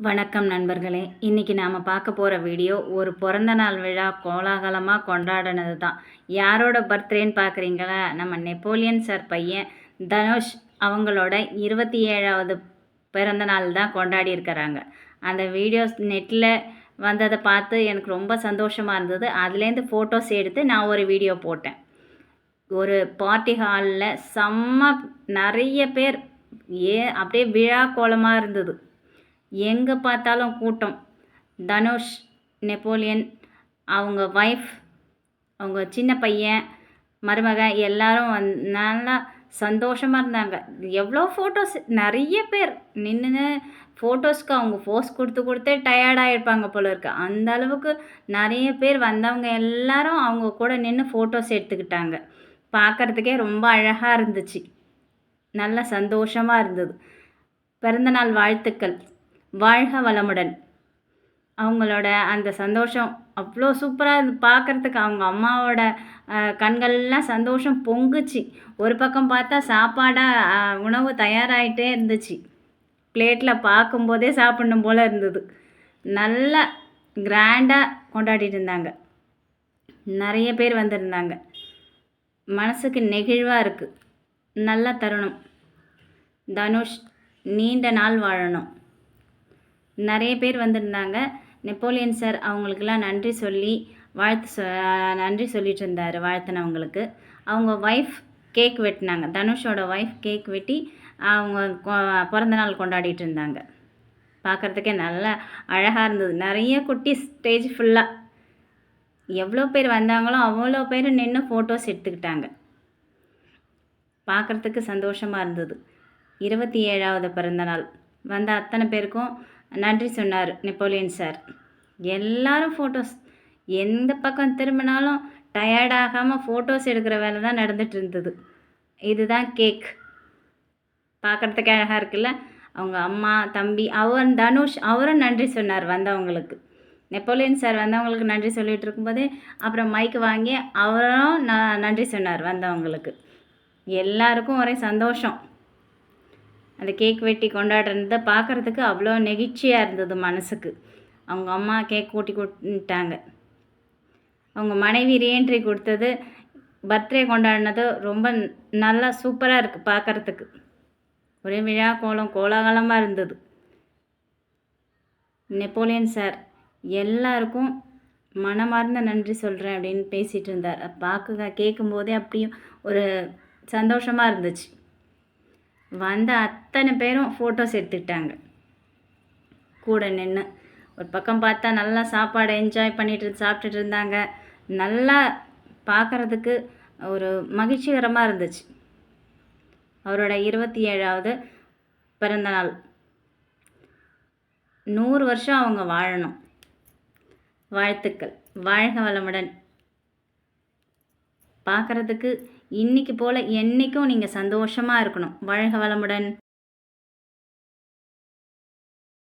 வணக்கம் நண்பர்களே. இன்றைக்கி நாம் பார்க்க போகிற வீடியோ ஒரு பிறந்த நாள் விழா கோலாகலமாக கொண்டாடினது தான். யாரோட பர்த்டேன்னு பார்க்குறீங்களா? நம்ம நெப்போலியன் சார் பையன் தனுஷ் அவங்களோட இருபத்தி ஏழாவது பிறந்த நாள் தான் கொண்டாடி இருக்கிறாங்க. அந்த வீடியோஸ் நெட்டில் வந்ததை பார்த்து எனக்கு ரொம்ப சந்தோஷமாக இருந்தது. அதுலேருந்து ஃபோட்டோஸ் எடுத்து நான் ஒரு வீடியோ போட்டேன். ஒரு பார்ட்டி ஹாலில் செம்ம நிறைய பேர் ஏ அப்படியே விழா கோலமாக இருந்தது. எங்கே பார்த்தாலும் கூட்டம். தனுஷ் நெப்போலியன் அவங்க ஒய்ஃப் அவங்க சின்ன பையன் மருமக எல்லாரும் வந் நல்லா சந்தோஷமாக இருந்தாங்க. எவ்வளோ ஃபோட்டோஸ் நிறைய பேர் நின்று ஃபோட்டோஸ்க்கு அவங்க போஸ் கொடுத்து கொடுத்தே டயர்டாகிருப்பாங்க போல இருக்கு. அந்த அளவுக்கு நிறைய பேர் வந்தவங்க எல்லாரும் அவங்க கூட நின்று ஃபோட்டோஸ் எடுத்துக்கிட்டாங்க. பார்க்குறதுக்கே ரொம்ப அழகாக இருந்துச்சு. நல்ல சந்தோஷமாக இருந்தது. பிறந்தநாள் வாழ்த்துக்கள். வாழ்க வளமுடன். அவங்களோட அந்த சந்தோஷம் அவ்வளோ சூப்பராக இருந்து பார்க்குறதுக்கு அவங்க அம்மாவோட கண்கள்லாம் சந்தோஷம் பொங்குச்சு. ஒரு பக்கம் பார்த்தா சாப்பாடாக உணவு தயாராகிட்டே இருந்துச்சு. பிளேட்டில் பார்க்கும்போதே சாப்பிடணும் போல் இருந்தது. நல்லா கிராண்டாக கொண்டாடிட்டு இருந்தாங்க. நிறைய பேர் வந்திருந்தாங்க. மனசுக்கு நெகிழ்வாக இருக்குது நல்ல தருணம். தனுஷ் நீண்ட நாள் வாழணும். நிறைய பேர் வந்திருந்தாங்க. நெப்போலியன் சார் அவங்களுக்கெல்லாம் நன்றி சொல்லி வாழ்த்து சொ நன்றி சொல்லிட்டு இருந்தார் வாழ்த்தினவங்களுக்கு. அவங்க ஒய்ஃப் கேக் வெட்டினாங்க. தனுஷோட ஒய்ஃப் கேக் வெட்டி அவங்க பிறந்த நாள் கொண்டாடிட்டு இருந்தாங்க. பார்க்குறதுக்கே நல்லா அழகாக இருந்தது. நிறைய குட்டி ஸ்டேஜ் ஃபுல்லாக எவ்வளோ பேர் வந்தாங்களோ அவ்வளோ பேர் நின்று ஃபோட்டோஸ் எடுத்துக்கிட்டாங்க. பார்க்குறதுக்கு சந்தோஷமாக இருந்தது. இருபத்தி ஏழாவது பிறந்தநாள். வந்த அத்தனை பேருக்கும் நன்றி சொன்னார் நெப்போலியன் சார். எல்லாரும் ஃபோட்டோஸ் எந்த பக்கம் திரும்பினாலும் டயர்டாகாமல் ஃபோட்டோஸ் எடுக்கிற வேலை தான் நடந்துட்டு இருந்தது. இதுதான் கேக் பார்க்குறதுக்கு அழகாக இருக்குல்ல? அவங்க அம்மா தம்பி அவர் தனுஷ் அவரும் நன்றி சொன்னார் வந்தவங்களுக்கு. நெப்போலியன் சார் வந்தவங்களுக்கு நன்றி சொல்லிகிட்டு இருக்கும்போதே அப்புறம் மைக் வாங்கி அவரும் நான் நன்றி சொன்னார் வந்தவங்களுக்கு. எல்லாருக்கும் ஒரே சந்தோஷம். அந்த கேக் வெட்டி கொண்டாடுறத பார்க்குறதுக்கு அவ்வளோ நெகிழ்ச்சியாக இருந்தது மனசுக்கு. அவங்க அம்மா கேக் கூட்டி கொடுத்துட்டாங்க. அவங்க மனைவி ரீஎன்ட்ரி கொடுத்தது பர்த்டே கொண்டாடினது ரொம்ப நல்லா சூப்பராக இருக்குது பார்க்குறதுக்கு. ஒரே விழா கோலம் கோலாகலமாக இருந்தது. நெப்போலியன் சார் எல்லாருக்கும் மனமார்ந்த நன்றி சொல்கிறேன் அப்படின்னு பேசிகிட்டு இருந்தார். பார்க்க கேட்கும்போதே அப்படியும் ஒரு சந்தோஷமாக இருந்துச்சு. வந்த அத்தனை பேரும் ஃபோட்டோஸ் எடுத்துக்கிட்டாங்க. கூட நின்று ஒரு பக்கம் பார்த்தா நல்லா சாப்பாடு என்ஜாய் பண்ணிட்டு சாப்பிட்டுட்டு இருந்தாங்க. நல்லா பார்க்குறதுக்கு ஒரு மகிழ்ச்சிகரமாக இருந்துச்சு. அவரோட இருபத்தி ஏழாவது பிறந்தநாள். நூறு வருஷம் அவங்க வாழணும். வாழ்த்துக்கள். வாழ்க வளமுடன். பார்க்குறதுக்கு இன்னைக்கு போல் என்றைக்கும் நீங்கள் சந்தோஷமாக இருக்கணும். வாழ்க வளமுடன்.